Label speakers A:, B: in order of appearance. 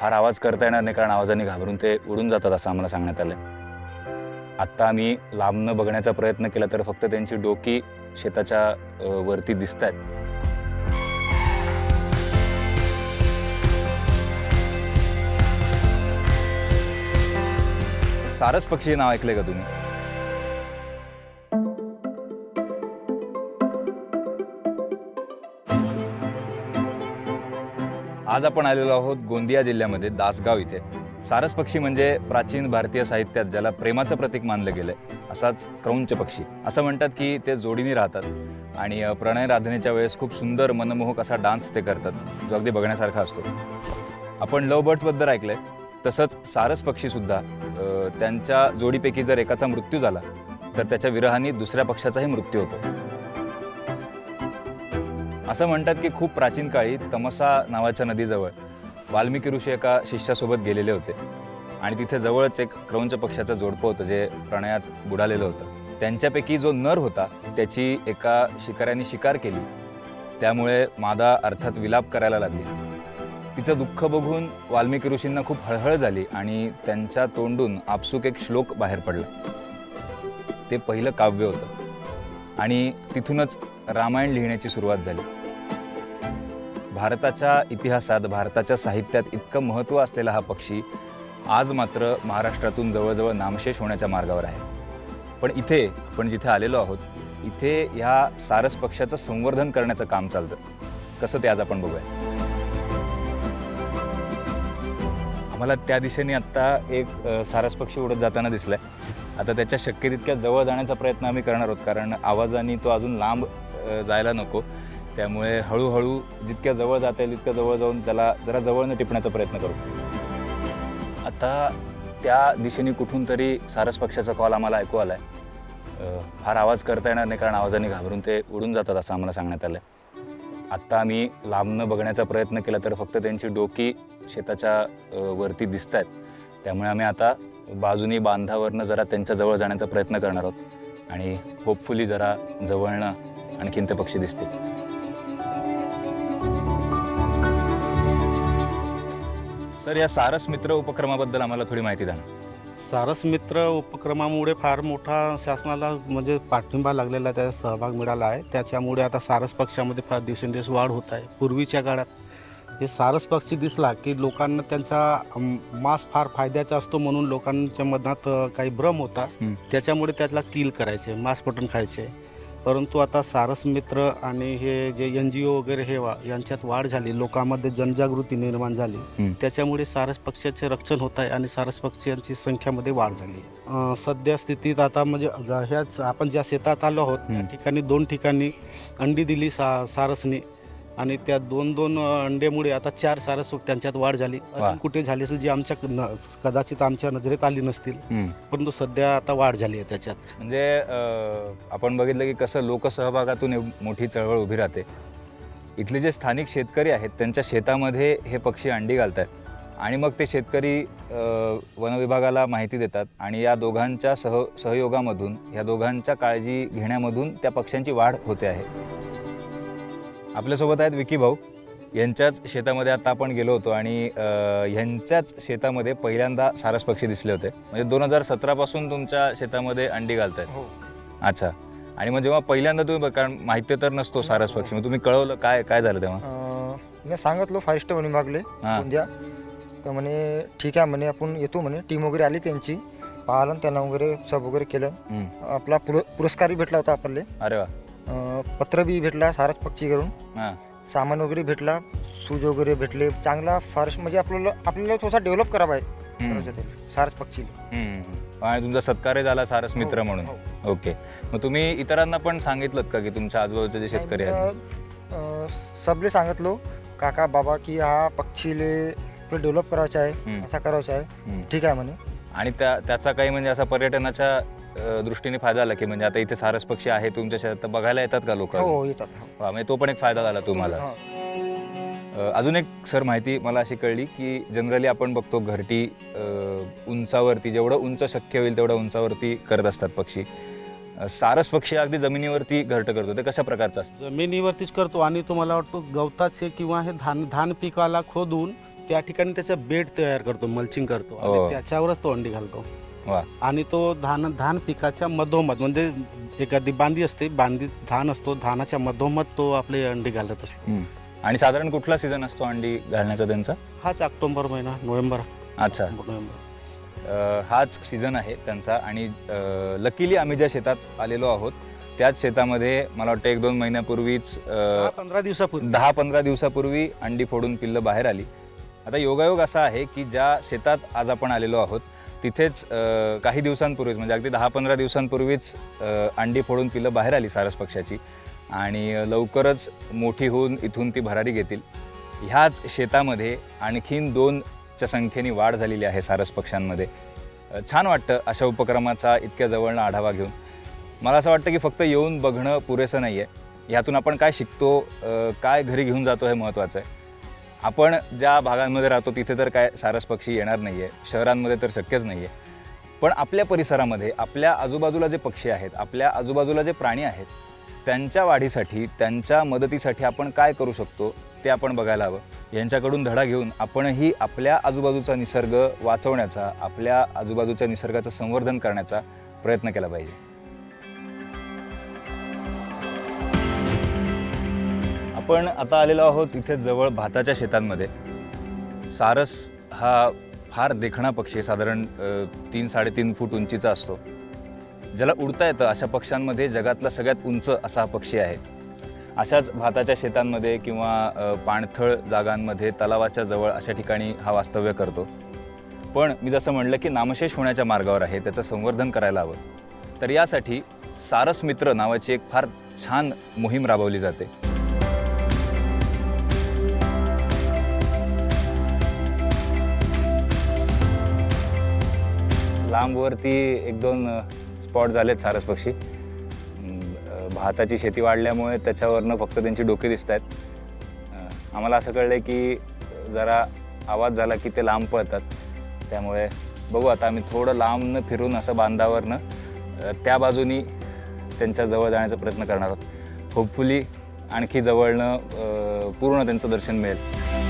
A: फार आवाज करता येणार नाही कारण आवाजाने घाबरून ते उडून जातात असं आम्हाला सांगण्यात आलं आत्ता आम्ही लांबनं बघण्याचा प्रयत्न केला तर फक्त त्यांची डोकी शेताच्या वरती दिसत आहेत सारस पक्षी नाव ऐकलंय का तुम्ही? आज आपण आलेलो आहोत गोंदिया जिल्ह्यामध्ये दासगाव इथे. सारस पक्षी म्हणजे प्राचीन भारतीय साहित्यात ज्याला प्रेमाचं प्रतीक मानलं गेलंय असाच क्रौंच पक्षी. असं म्हणतात की ते जोडीने राहतात आणि प्रणय राधनेच्या वेळेस खूप सुंदर मनमोहक असा डान्स ते करतात जो अगदी बघण्यासारखा असतो. आपण लव बर्ड्सबद्दल ऐकलंय तसंच सारस पक्षीसुद्धा त्यांच्या जोडीपैकी जर एकाचा मृत्यू झाला तर त्याच्या विरहाने दुसऱ्या पक्षाचाही मृत्यू होतो. असं म्हणतात की खूप प्राचीन काळी तमसा नावाच्या नदीजवळ वाल्मिकी ऋषी एका शिष्यासोबत गेलेले होते. आणि तिथे जवळच एक क्रौंच पक्षाचं जोडपं होतं जे प्रणयात बुडालेलं होतं. त्यांच्यापैकी जो नर होता त्याची एका शिकाऱ्याने शिकार केली. त्यामुळे मादा अर्थात विलाप करायला लागली. तिचं दुःख बघून वाल्मिकी ऋषींना खूप हळहळ झाली आणि त्यांच्या तोंडून आपसूक एक श्लोक बाहेर पडला. ते पहिलं काव्य होतं. आणि तिथूनच रामायण लिहिण्याची सुरुवात झाली. भारताच्या इतिहासात भारताच्या साहित्यात इतकं महत्त्व असलेला हा पक्षी आज मात्र महाराष्ट्रातून जवळजवळ नामशेष होण्याच्या मार्गावर आहे. पण इथे आपण जिथे आलेलो आहोत इथे ह्या सारस पक्षाचं संवर्धन करण्याचं काम चालतं. कसं ते आज आपण बघूया? आम्हाला त्या दिशेने आत्ता एक सारस पक्षी उडत जाताना दिसलाय. आता त्याच्या शक्य तितक्या जवळ जाण्याचा प्रयत्न आम्ही करणार आहोत कारण आवाजाने तो अजून लांब जायला नको. त्यामुळे हळूहळू जितक्या जवळ जाता येईल तितक्या जवळ जाऊन त्याला जरा जवळनं टिपण्याचा प्रयत्न करू. आता त्या दिशेने कुठून तरी सारस पक्षाचा कॉल आम्हाला ऐकू आला आहे फार आवाज करता येणार नाही कारण आवाजाने घाबरून ते उडून जातात असं आम्हाला सांगण्यात आलं आत्ता आम्ही लांबनं बघण्याचा प्रयत्न केला तर फक्त त्यांची डोकी शेताच्या वरती दिसत आहेत त्यामुळे आम्ही आता बाजूनी बांधावरनं जरा त्यांच्याजवळ जाण्याचा प्रयत्न करणार आहोत. आणि होपफुली जरा जवळनं आणखीन ते पक्षी दिसतील. सर या सारस मित्र उपक्रमाबद्दल आम्हाला थोडी माहिती द्या ना.
B: सारस मित्र उपक्रमामुळे फार मोठा शासनाला म्हणजे पाठिंबा लागलेला त्याचा सहभाग मिळाला आहे. त्याच्यामुळे आता सारस पक्षामध्ये फार दिवसेंदिवस वाढ होत आहे. पूर्वीच्या काळात हे सारस पक्षी दिसला की लोकांना त्यांचा अम, मांस फार फायद्याचा असतो म्हणून लोकांच्या मनात अ, काही भ्रम होता.
A: हं.
B: त्याच्यामुळे त्याला किल करायचे मांस मटण खायचे. परंतु आता सारस मित्र आणि हे जे एन जी ओ वगैरे हे वा यांच्यात वाढ झाली लोकांमध्ये जनजागृती निर्माण झाली. त्याच्यामुळे सारस पक्ष्याचे रक्षण होत आहे आणि सारस पक्ष्यांची संख्यामध्ये वाढ झाली. अं, सध्या स्थितीत आता म्हणजे ह्याच आपण ज्या शेतात आलो आहोत त्या. ठिकाणी दोन ठिकाणी अंडी दिली सा सारसनी आणि त्या दोन दोन अं, अंड्यामुळे आता चार सारस त्यांच्यात वाढ झाली. अजून कुठे झाली असेल जी आमच्या न- कदाचित आमच्या नजरेत आली नसतील
A: हम्म.
B: परंतु सध्या आता वाढ झाली आहे त्याच्यात.
A: म्हणजे अ, आपण बघितलं की कसं लोकसहभागातून मोठी चळवळ उभी राहते. इथले जे स्थानिक शेतकरी आहेत त्यांच्या शेतामध्ये हे पक्षी अंडी घालत आहेत आणि मग ते शेतकरी अ, वनविभागाला माहिती देतात आणि या दोघांच्या सह सहयोगामधून या दोघांच्या काळजी घेण्यामधून त्या पक्ष्यांची वाढ होते आहे. आपल्यासोबत आहेत विकी भाऊ. यांच्याच शेतामध्ये आता आपण गेलो होतो आणि अ, ह्यांच्याच शेतामध्ये पहिल्यांदा सारस पक्षी दिसले होते. म्हणजे दोन हजार सतरापासून तुमच्या शेतामध्ये अंडी घालतायत.
B: हो.
A: अच्छा. आणि मग जेव्हा पहिल्यांदा तुम्ही कारण माहिती तर नसतो सारस पक्षी. मग तुम्ही कळवलं काय काय झालं तेव्हा?
C: अं, मी सांगितलो फॉरेस्ट म्हणे मागले.
A: हां.
C: उद्या तर म्हणे ठीक आहे म्हणे आपण येतो म्हणे. टीम वगैरे आली त्यांची. पाहिलं त्यांना वगैरे सब वगैरे केलं.
A: हम्म.
C: आपला पुर पुरस्कारही भेटला होता आपले
A: अरे वा.
C: पत्र बी भेटला सारस पक्षी करून
A: हां
C: सामान वगैरे भेटला सूज वगैरे भेटले चांगला फॉरेस्ट म्हणजे आपल्याला आपल्याला थोडासा डेव्हलप करा पाहिजे
A: हम्म.
C: करायचं त्याला, सारस पक्षीला
A: हम्म. आणि तुमचा सत्कारही झाला सारस मित्र
C: हो,
A: म्हणून
C: हो.
A: ओके मग तुम्ही इतरांना पण सांगितलं का की तुमच्या आजूबाजूचे जे शेतकरी आहेत
C: सबले सांगितलो काका बाबा की हा पक्षीले डेव्हलप करायचा आहे
A: हम्म.
C: असा करायचा आहे
A: हम्म.
C: ठीक आहे म्हणे
A: आणि त्या त्याचा काही म्हणजे असा पर्यटनाच्या अ, दृष्टीने फायदा झाला की म्हणजे आता इथे सारस पक्षी आहे तुमच्या शेतात तर बघायला येतात का लोक
C: हो येतात हो.
A: म्हणजे तो पण एक फायदा झाला तुम्हाला
C: हा.
A: अ, अजून एक सर माहिती मला अशी कळली की जनरली आपण बघतो घरटी अ, उंचावरती जेवढं उंच शक्य होईल तेवढं उंचावरती करत असतात पक्षी अ, सारस पक्षी अगदी जमिनीवरती घरट करतो ते कशा प्रकारचं असतं
B: जमिनीवरतीच करतो आणि तुम्हाला वाटतो गवताचे किंवा हे धान धान पिकाला खोदून त्या ठिकाणी त्याचं बेड तयार करतो मल्चिंग करतो
A: हो.
B: आणि त्याच्यावरच तो अंडी घालतो
A: वा.
B: आणि तो धान धान पिकाच्या मधोमध म्हणजे एखादी बांधी असते बांधी धान असतो धानाच्या मधोमध तो आपले अंडी घालत असतो.
A: हम्म. आणि साधारण कुठला सीझन असतो अंडी घालण्याचा त्यांचा?
B: हाच ऑक्टोबर महिना नोव्हेंबर.
A: अच्छा.
B: नोव्हेंबर.
A: अ, हाच सीझन आहे त्यांचा आणि लकीली आम्ही ज्या शेतात आलेलो आहोत त्याच शेतामध्ये मला वाटतं एक दोन महिन्यापूर्वीच अ,
B: पंधरा दिवसापूर्वी.
A: दहा पंधरा दिवसापूर्वी अंडी फोडून पिल्लं बाहेर आली. आता योगायोग असा आहे की ज्या शेतात आज आपण आलेलो आहोत तिथेच काही दिवसांपूर्वीच म्हणजे अगदी दहा पंधरा दिवसांपूर्वीच अंडी फोडून पिलं बाहेर आली सारस पक्षाची आणि लवकरच मोठी होऊन इथून ती भरारी घेतील. ह्याच शेतामध्ये आणखीन दोनच्या संख्येने वाढ झालेली आहे सारस पक्ष्यांमध्ये. छान वाटतं अशा उपक्रमाचा इतक्या जवळनं आढावा घेऊन. मला असं वाटतं की फक्त येऊन बघणं पुरेसं नाही आहे ह्यातून आपण काय शिकतो काय घरी घेऊन जातो हे महत्त्वाचं आहे. आपण ज्या भागांमध्ये राहतो तिथे तर काय सारस पक्षी येणार नाही आहे शहरांमध्ये तर शक्यच नाही आहे पण आपल्या परिसरामध्ये आपल्या आजूबाजूला जे पक्षी आहेत आपल्या आजूबाजूला जे प्राणी आहेत त्यांच्या वाढीसाठी त्यांच्या मदतीसाठी आपण काय करू शकतो ते आपण बघायला हवं. यांच्याकडून धडा घेऊन आपणही आपल्या आजूबाजूचा निसर्ग वाचवण्याचा आपल्या आजूबाजूच्या निसर्गाचं संवर्धन करण्याचा प्रयत्न केला पाहिजे. आपण आता आलेलो आहोत इथे जवळ भाताच्या शेतांमध्ये. सारस हा फार देखणा पक्षी साधारण तीन साडेतीन फूट उंचीचा असतो. ज्याला उडता येतं अशा पक्ष्यांमध्ये जगातला सगळ्यात उंच असा हा पक्षी आहे. अशाच भाताच्या शेतांमध्ये किंवा पाणथळ जागांमध्ये तलावाच्या जवळ अशा ठिकाणी हा वास्तव्य करतो. पण मी जसं म्हणलं की नामशेष होण्याच्या मार्गावर आहे त्याचं संवर्धन करायला हवं. तर यासाठी सारस मित्र नावाची एक फार छान मोहीम राबवली जाते. लांबवरती एक दोन स्पॉट झालेत सारस पक्षी. भाताची शेती वाढल्यामुळे त्याच्यावरनं फक्त त्यांची डोके दिसत आहेत आम्हाला असं कळलं की जरा आवाज झाला की ते लांब पळतात. त्यामुळे बघू आता आम्ही थोडं लांबनं फिरून असं बांधावरनं त्या बाजूनी त्यांच्या जवळ जाण्याचा प्रयत्न करणार आहोत. होपफुली आणखी जवळनं पूर्ण त्यांचं दर्शन मिळेल.